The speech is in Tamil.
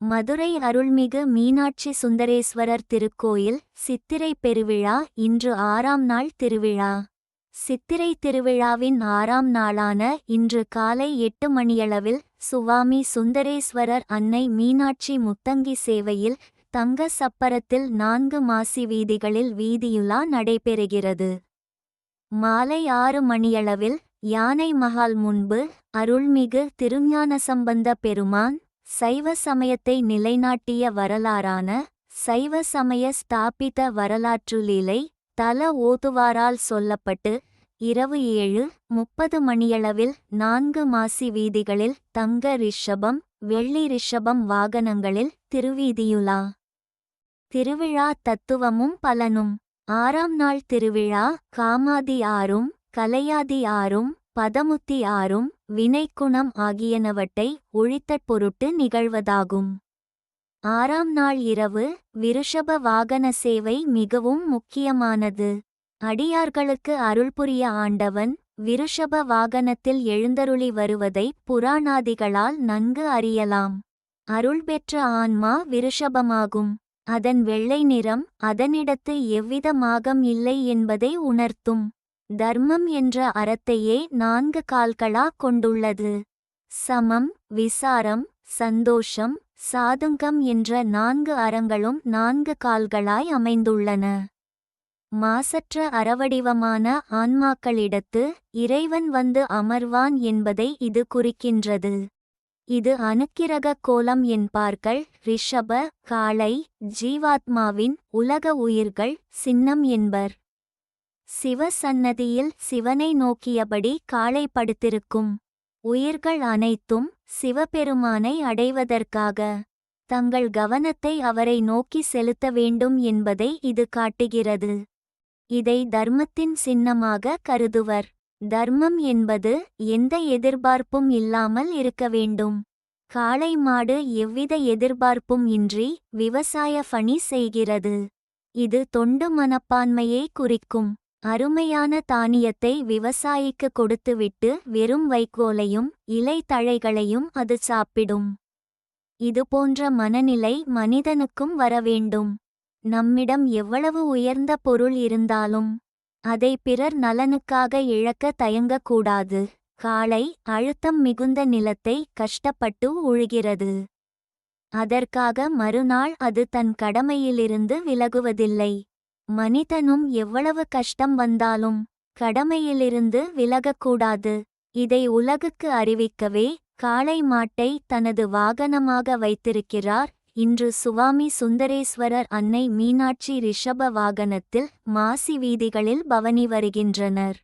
மதுரை அருள்மிகு மீனாட்சி சுந்தரேஸ்வரர் திருக்கோயில் சித்திரை பெருவிழா இன்று ஆறாம் நாள் திருவிழா. சித்திரை திருவிழாவின் ஆறாம் நாளான இன்று காலை எட்டு மணியளவில் சுவாமி சுந்தரேஸ்வரர் அன்னை மீனாட்சி முத்தங்கி சேவையில் தங்க சப்பரத்தில் நான்கு மாசி வீதிகளில் வீதியுலா நடைபெறுகிறது. மாலை ஆறு மணியளவில் யானை மகால் முன்பு அருள்மிகு திருஞானசம்பந்த பெருமான் சைவ சமயத்தை நிலைநாட்டிய வரலாறான சைவ சமய ஸ்தாபித வரலாற்றுலீலை தல ஓதுவாரால் சொல்லப்பட்டு இரவு ஏழு முப்பது மணியளவில் நான்கு மாசி வீதிகளில் தங்க ரிஷபம் வெள்ளி ரிஷபம் வாகனங்களில் திருவீதியுலா. திருவிழா தத்துவமும் பலனும். ஆறாம் நாள் திருவிழா காமாதி ஆறும் கலையாதி ஆறும் பதமுத்தி ஆறும் வினைக்குணம் ஆகியனவற்றை ஒழித்தற் பொருட்டு நிகழ்வதாகும். ஆறாம் நாள் இரவு விருஷப வாகன சேவை மிகவும் முக்கியமானது. அடியார்களுக்கு அருள்புரிய ஆண்டவன் விருஷப வாகனத்தில் எழுந்தருளி வருவதை புராணாதிகளால் நன்கு அறியலாம். அருள் பெற்ற ஆன்மா விருஷபமாகும். அதன் வெள்ளை நிறம் அதனிடத்து எவ்வித மாகம் இல்லை என்பதை உணர்த்தும். தர்மம் என்ற அறத்தையே நான்கு கால்களா கொண்டுள்ளது. சமம் விசாரம் சந்தோஷம் சாதுங்கம் என்ற நான்கு அறங்களும் நான்கு கால்களாய் அமைந்துள்ளன. மாசற்ற அறவடிவமான ஆன்மாக்களிடத்து இறைவன் வந்து அமர்வான் என்பதை இது குறிக்கின்றது. இது அணுக்கிரக கோலம் என்பார்கள் ரிஷப காளை ஜீவாத்மாவின் உலக உயிர்கள் சின்னம் என்பர். சிவசன்னதியில் சிவனை நோக்கியபடி காளை படுத்திருக்கும். உயிர்கள் அனைத்தும் சிவபெருமானை அடைவதற்காக. தங்கள் கவனத்தை அவரை நோக்கி செலுத்த வேண்டும் என்பதை இது காட்டுகிறது. இதை தர்மத்தின் சின்னமாக கருதுவர். தர்மம் என்பது எந்த எதிர்பார்ப்பும் இல்லாமல் இருக்க வேண்டும். காளை மாடு எவ்வித எதிர்பார்ப்பும் இன்றி விவசாய பணி செய்கிறது. இது தொண்டு மனப்பான்மையை குறிக்கும். அருமையான தானியத்தை விவசாயிக்கு கொடுத்துவிட்டு வெறும் வைக்கோலையும் இலை தழைகளையும் அது சாப்பிடும். இதுபோன்ற மனநிலை மனிதனுக்கும் வரவேண்டும் நம்மிடம் எவ்வளவு உயர்ந்த பொருள் இருந்தாலும் அதை பிறர் நலனுக்காக இழக்க தயங்கக்கூடாது. காளை அழுத்தம் மிகுந்த நிலத்தை கஷ்டப்பட்டு உழுகிறது. அதற்காக மறுநாள் அது தன் கடமையிலிருந்து விலகுவதில்லை. மனிதனும் எவ்வளவு கஷ்டம் வந்தாலும் கடமையிலிருந்து விலகக்கூடாது. இதை உலகுக்கு அறிவிக்கவே காளை மாட்டை தனது வாகனமாக வைத்திருக்கிறார். இன்று சுவாமி சுந்தரேஸ்வரர் அன்னை மீனாட்சி ரிஷப வாகனத்தில் மாசி வீதிகளில் பவனி வருகின்றனர்.